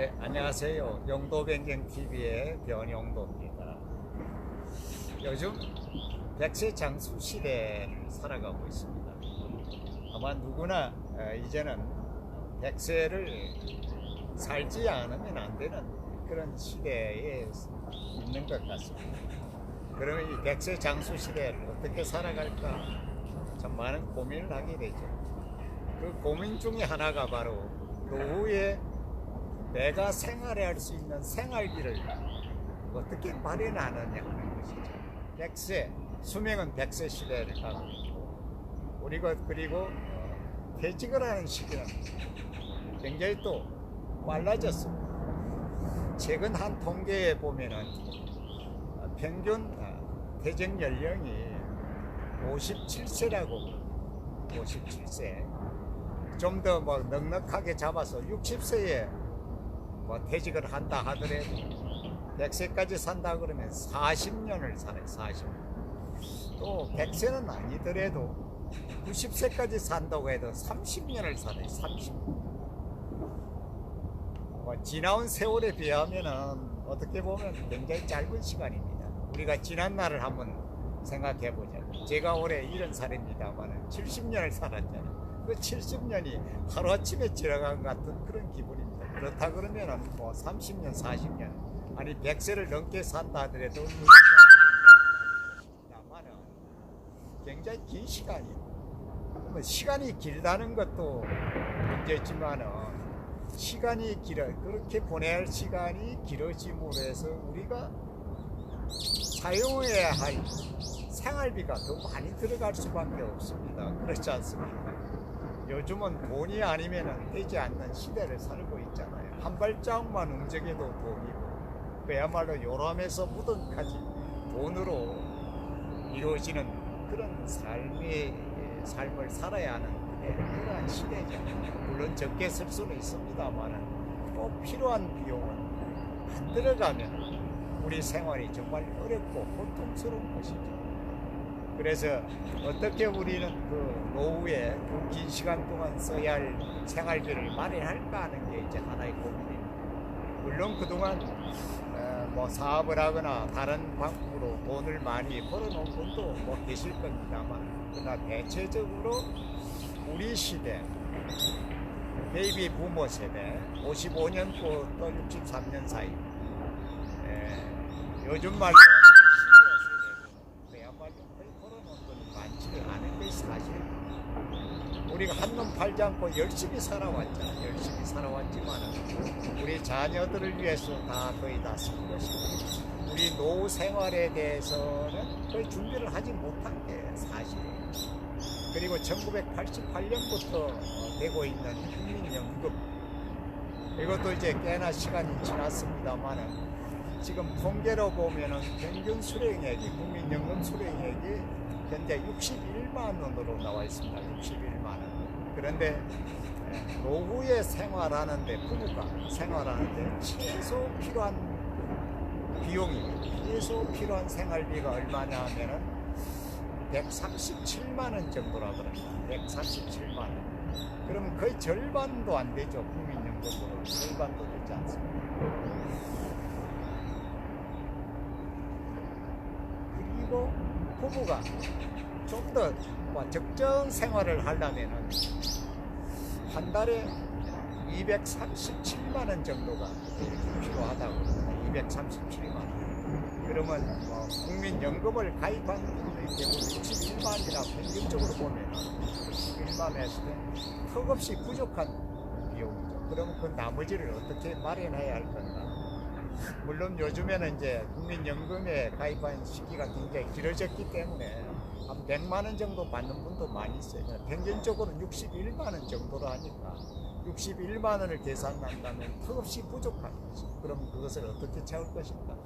예, 안녕하세요. 용도변경TV의 변용도입니다. 요즘 백세 장수 시대를 살아가고 있습니다. 아마 누구나 어, 이제는 백세를 살지 않으면 안 되는 그런 시대에 있는 것 같습니다. 그러면 이 백세 장수 시대를 어떻게 살아갈까 참 많은 고민을 하게 되죠. 그 고민 중에 하나가 바로 노후에 내가 생활할 수 있는 생활비를 어떻게 마련하느냐 하는 것이죠. 백세, 수명은 백세 시대를 가고 있고, 우리가 그리고 어, 퇴직을 하는 시기는 굉장히 또 빨라졌습니다. 최근 한 통계에 보면은 어, 평균 어, 퇴직 연령이 57세라고 57세 좀 더 뭐 넉넉하게 잡아서 60세에 뭐 퇴직을 한다 하더라도 100세까지 산다 그러면 40년을 살아요 40년. 또 100세는 아니더라도 90세까지 산다고 해도 30년을 살아요 30년. 뭐 지나온 세월에 비하면은 어떻게 보면 굉장히 짧은 시간입니다. 우리가 지난 날을 한번 생각해 보자고 제가 올해 70살입니다만 70년을 살았잖아요 그 70년이 하루아침에 지나간 것 같은 그런 기분입니다. 그렇다 그러면은 뭐 30년 40년 아니 100세를 넘게 산다 하더라도 나만은 굉장히 긴 시간이에요 뭐 시간이 길다는 것도 문제지만은 시간이 길어 그렇게 할 시간이 길어짐으로 해서 우리가 사용해야 할 생활비가 더 많이 들어갈 수밖에 없습니다. 그렇지 않습니까? 요즘은 돈이 아니면 되지 않는 시대를 살고 있잖아요. 한 발자국만 움직여도 돈이고 그야말로 요람에서 무덤까지 돈으로 이루어지는 그런 삶의 삶을 살아야 하는 그러한 시대죠. 물론 적게 쓸 수는 있습니다만은 꼭 필요한 비용은 안 들어가면 우리 생활이 정말 어렵고 고통스러운 것이죠. 그래서 어떻게 우리는 그 노후에 그 긴 시간 동안 써야 할 생활비를 마련할까 하는 게 이제 하나의 고민입니다. 물론 그동안 어, 뭐 사업을 하거나 다른 방법으로 돈을 많이 벌어놓은 분도 뭐 계실 겁니다만 그러나 대체적으로 우리 시대 베이비 부모 세대 55년부터 63년 사이 에, 요즘 말로 사실입니다. 우리가 한눈 팔지 않고 열심히 살아왔잖아. 열심히 살아왔지만 우리 자녀들을 위해서 다 거의 다 쓴 것이고 우리 노후 생활에 대해서는 거의 준비를 하지 못한 게 사실이에요. 그리고 1988년부터 되고 있는 국민연금 이것도 이제 꽤나 시간이 지났습니다만은 지금 통계로 보면은 평균 수령액이 국민연금 수령액이 현재 61만 원으로 나와 있습니다. 61만 원. 그런데 노후에 생활하는데 부부가 생활하는데 최소 필요한 비용이 최소 필요한 생활비가 얼마냐 하면은 137만 원 정도라 그럽니다. 137만 원. 그러면 거의 절반도 안 되죠. 국민연금으로 절반도 되지 않습니다. 그리고 부부가 좀 더 적정 생활을 하려면은 한 달에 237만 원 정도가 필요하다고 합니다. 237만 원. 그러면 뭐 국민연금을 가입한 분들의 경우 61만이나 평균적으로 보면 61만 했을 때 턱없이 부족한 비용이죠. 그러면 그 나머지를 어떻게 마련해야 할 건가? 물론 요즘에는 이제 국민연금에 가입한 시기가 굉장히 길어졌기 때문에 한 100만 원 정도 받는 분도 많이 있어요. 평균적으로는 61만 원 정도로 하니까 61만 원을 계산한다면 턱없이 부족한 거죠. 그럼 그것을 어떻게 채울 것인가?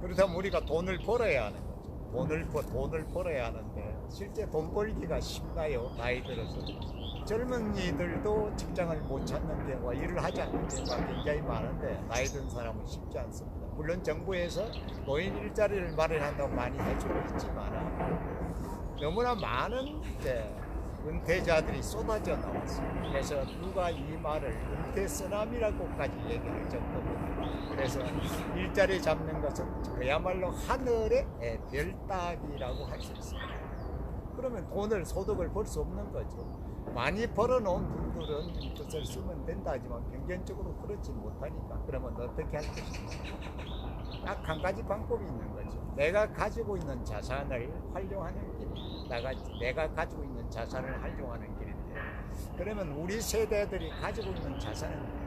그렇다면 우리가 돈을 벌어야 하는. 돈을 벌 돈을 벌어야 하는데 실제 돈 벌기가 쉽나요? 나이 들어서 젊은이들도 직장을 못 찾는 경우가 일을 하지 않는 경우가 굉장히 많은데 나이 든 사람은 쉽지 않습니다. 물론 정부에서 노인 일자리를 마련한다고 많이 해주고 있지만 너무나 많은 이제 은퇴자들이 쏟아져 나왔어요. 그래서 누가 이 말을 은퇴 쓰나미라고까지 얘기할 정도입니다. 그래서 일자리 잡는 것은 그야말로 하늘의 예, 별 따기라고 할 수 있습니다. 그러면 돈을 소득을 벌 수 없는 거죠. 많이 벌어놓은 분들은 그것을 쓰면 된다 하지만 평균적으로 그렇지 못하니까 그러면 어떻게 할 것인가? 딱 한 가지 방법이 있는 거죠. 내가 가지고 있는 자산을 활용하는 길. 내가, 내가 가지고 있는 자산을 활용하는 길인데 그러면 우리 세대들이 가지고 있는 자산은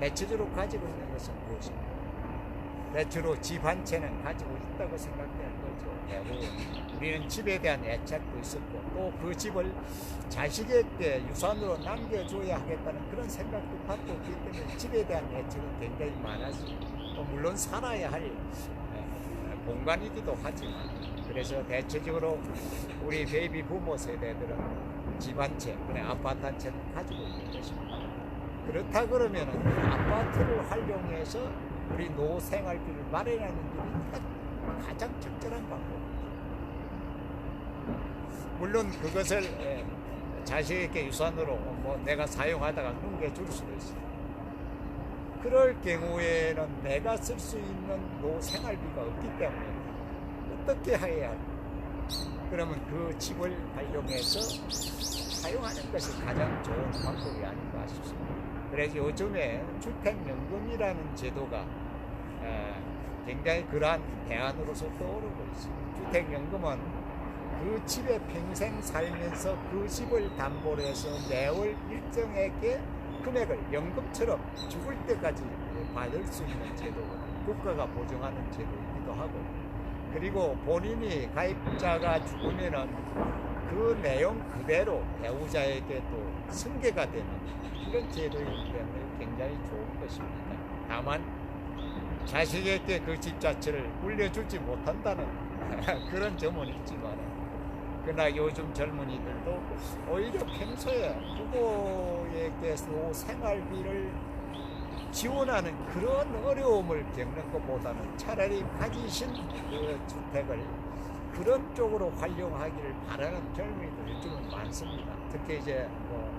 대체적으로 가지고 있는 것은 무엇입니까? 대체로 집 한 채는 가지고 있다고 생각되는 거죠. 대부분 우리는 집에 대한 애착도 있었고 또 그 집을 자식에게 유산으로 남겨줘야 하겠다는 그런 생각도 갖고 있기 때문에 집에 대한 애착은 굉장히 많았습니다. 또 물론 살아야 할 에, 공간이기도 하지만 그래서 대체적으로 우리 베이비 부모 세대들은 집 한 채, 그래 아파트 한 채는 가지고 있는 것입니다. 그렇다 그러면 아파트를 활용해서 우리 노후 생활비를 마련하는 길이 가장 적절한 방법. 물론 그것을 에, 자식에게 유산으로 뭐 내가 사용하다가 넘겨줄 수도 있어요. 그럴 경우에는 내가 쓸 수 있는 노후 생활비가 없기 때문에 어떻게 해야 할까? 그러면 그 집을 활용해서 사용하는 것이 가장 좋은 방법이 아닌가 싶습니다. 그래서 요즘에 주택연금이라는 제도가 에, 굉장히 그러한 대안으로서 떠오르고 있습니다. 주택연금은 그 집에 평생 살면서 그 집을 담보로 해서 매월 일정액의 금액을 연금처럼 죽을 때까지 받을 수 있는 제도거든요. 국가가 보증하는 제도이기도 하고 그리고 본인이 가입자가 죽으면은 그 내용 그대로 배우자에게 또 승계가 되는 이런 제도이기 때문에 굉장히 좋은 것입니다. 다만 자식에게 그 집 자체를 물려주지 못한다는 그런 점은 있지만 그러나 요즘 젊은이들도 오히려 평소에 부모에게서 생활비를 지원하는 그런 어려움을 겪는 것보다는 차라리 가지신 그 주택을 그런 쪽으로 활용하기를 바라는 젊은이들 요즘은 많습니다. 특히 이제 뭐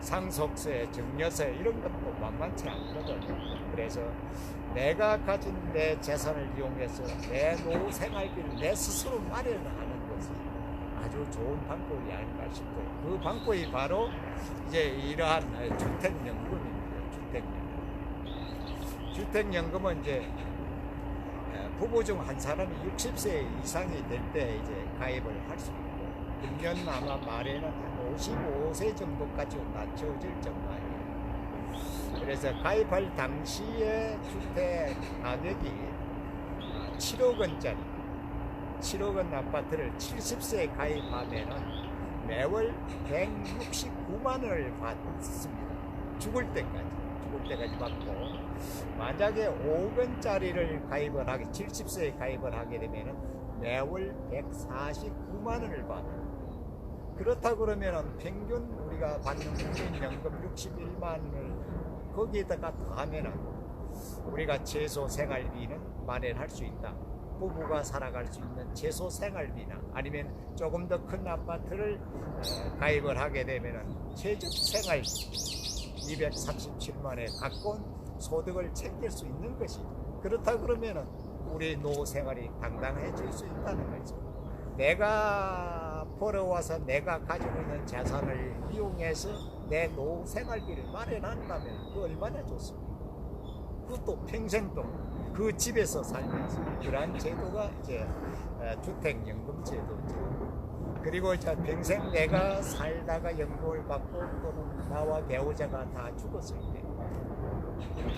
상속세, 증여세 이런 것도 만만치 않거든요. 그래서 내가 가진 내 재산을 이용해서 내 노후 생활비를 내 스스로 마련하는 아주 좋은 방법이 아닌가 싶고요. 그 방법이 바로 이제 이러한 주택연금입니다. 주택연금. 주택연금은 이제 부부 중 한 사람이 60세 이상이 될 때 이제 가입을 할 수 있고 금년 아마 말에는 한 55세 정도까지 낮춰질 정도예요. 그래서 가입할 당시에 주택 가격이 7억 원짜리 7억 원 아파트를 70세에 가입하면은 매월 169만 원을 받습니다. 죽을 때까지. 죽을 때까지 받고 만약에 5억 원짜리를 가입을 하게 70세에 가입을 하게 되면은 매월 149만 원을 받아요. 그렇다 그러면은 평균 우리가 받는 국민연금 61만 원을 거기에다가 더하면은 우리가 최소 생활비는 마련할 수 있다. 부부가 살아갈 수 있는 최소 생활비나 아니면 조금 더 큰 아파트를 가입을 하게 되면은 최저 생활비 237만에 가까운 소득을 챙길 수 있는 것이 그렇다 그러면은 우리 노후 생활이 당당해질 수 있다는 거죠. 내가 벌어와서 내가 가지고 있는 자산을 이용해서 내 노후 생활비를 마련한다면 그 얼마나 좋습니까? 그것도 평생 동안 그 집에서 살면서 그러한 제도가 이제 주택연금 제도죠. 그리고 이제 평생 내가 살다가 연금을 받고 또는 나와 배우자가 다 죽었을 때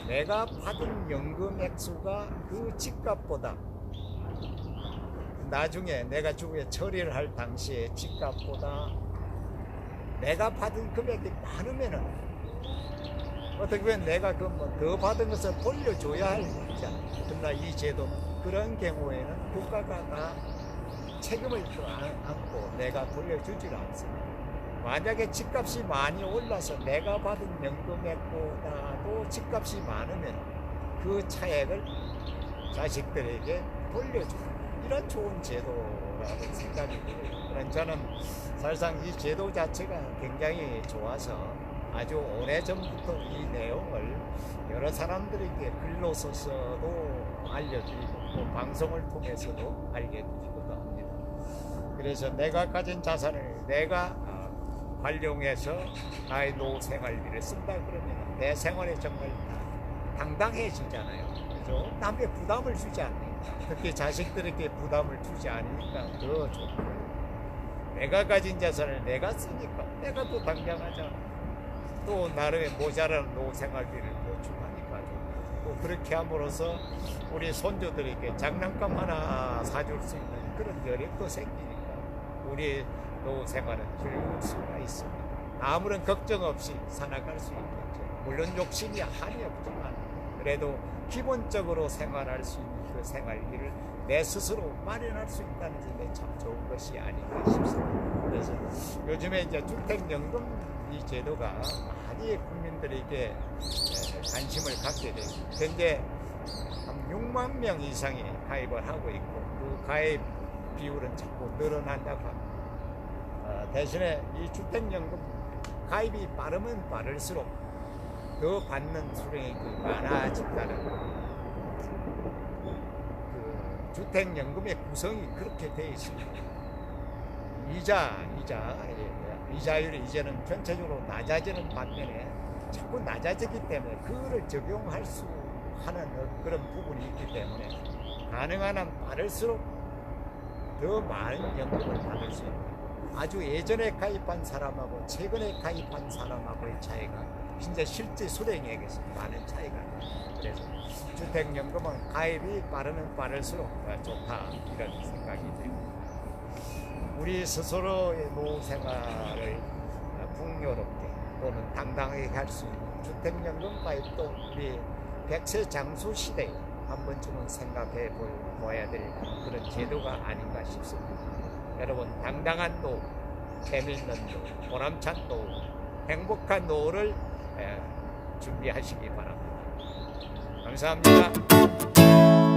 내가 받은 연금 액수가 그 집값보다 나중에 내가 죽에 처리를 할 당시에 집값보다 내가 받은 금액이 많으면은 어떻게 보면 내가 그 뭐 더 받은 것을 돌려줘야 할 일이잖아. 그러나 이 제도 그런 경우에는 국가가 다 책임을 또 안고 내가 돌려주지를 않습니다. 만약에 집값이 많이 올라서 내가 받은 연금액보다도 집값이 많으면 그 차액을 자식들에게 돌려주는 이런 좋은 제도라는 생각이 들어요. 저는 사실상 이 제도 자체가 굉장히 좋아서 아주 오래전부터 이 내용을 여러 사람들에게 글로 써서도 알려드리고 또 방송을 통해서도 알려드리기도 합니다. 그래서 내가 가진 자산을 내가 어, 활용해서 나의 노후 생활비를 쓴다 그러면 내 생활에 정말 다 당당해지잖아요. 그래서 남의 부담을 주지 않으니까 특히 자식들에게 부담을 주지 않으니까 더 좋고 내가 가진 자산을 내가 쓰니까 내가 또 당당하잖아. 또 나름의 모자란 노후 생활비를 보충하니까 또 그렇게 함으로써 우리 손주들에게 장난감 하나 사줄 수 있는 그런 여력도 생기니까 우리 노후 생활은 즐거울 수가 있습니다. 아무런 걱정 없이 살아갈 수 있겠죠. 물론 욕심이 한이 없지만 그래도 기본적으로 생활할 수 있는 그 생활비를 내 스스로 마련할 수 있다는 점에 참 좋은 것이 아닌가 싶습니다. 그래서 요즘에 이제 주택연금 이 제도가 많이 국민들에게 에, 관심을 갖게 되고 현재 한 6만 명 이상이 가입을 하고 있고 그 가입 비율은 자꾸 늘어난다고 합니다. 어, 대신에 이 주택연금 가입이 빠르면 빠를수록 더 받는 수령이 많아진다는 그 주택연금의 구성이 그렇게 되어 있습니다. 이자, 이자, 예, 예. 이자율이 이제는 전체적으로 낮아지는 반면에 자꾸 낮아지기 때문에 그거를 적용할 수 하는 어- 그런 부분이 있기 때문에 가능한 한 빠를수록 더 많은 연금을 받을 수 있다. 아주 예전에 가입한 사람하고 최근에 가입한 사람하고의 차이가 진짜 실제 수령액에서 많은 차이가. 그래서 주택연금은 가입이 빠르면 빠를수록 더 좋다 이런 생각이 듭니다. 우리 스스로의 노후 생활을 풍요롭게 또는 당당하게 할 수 있는 주택연금 가입도 우리 백세 장수 시대에 한 번쯤은 생각해 볼- 보아야 될 그런 제도가 아닌가 싶습니다. 여러분 당당한 노후, 재미있는 노후, 보람찬 노후, 행복한 노후를 에, 준비하시기 바랍니다. 감사합니다.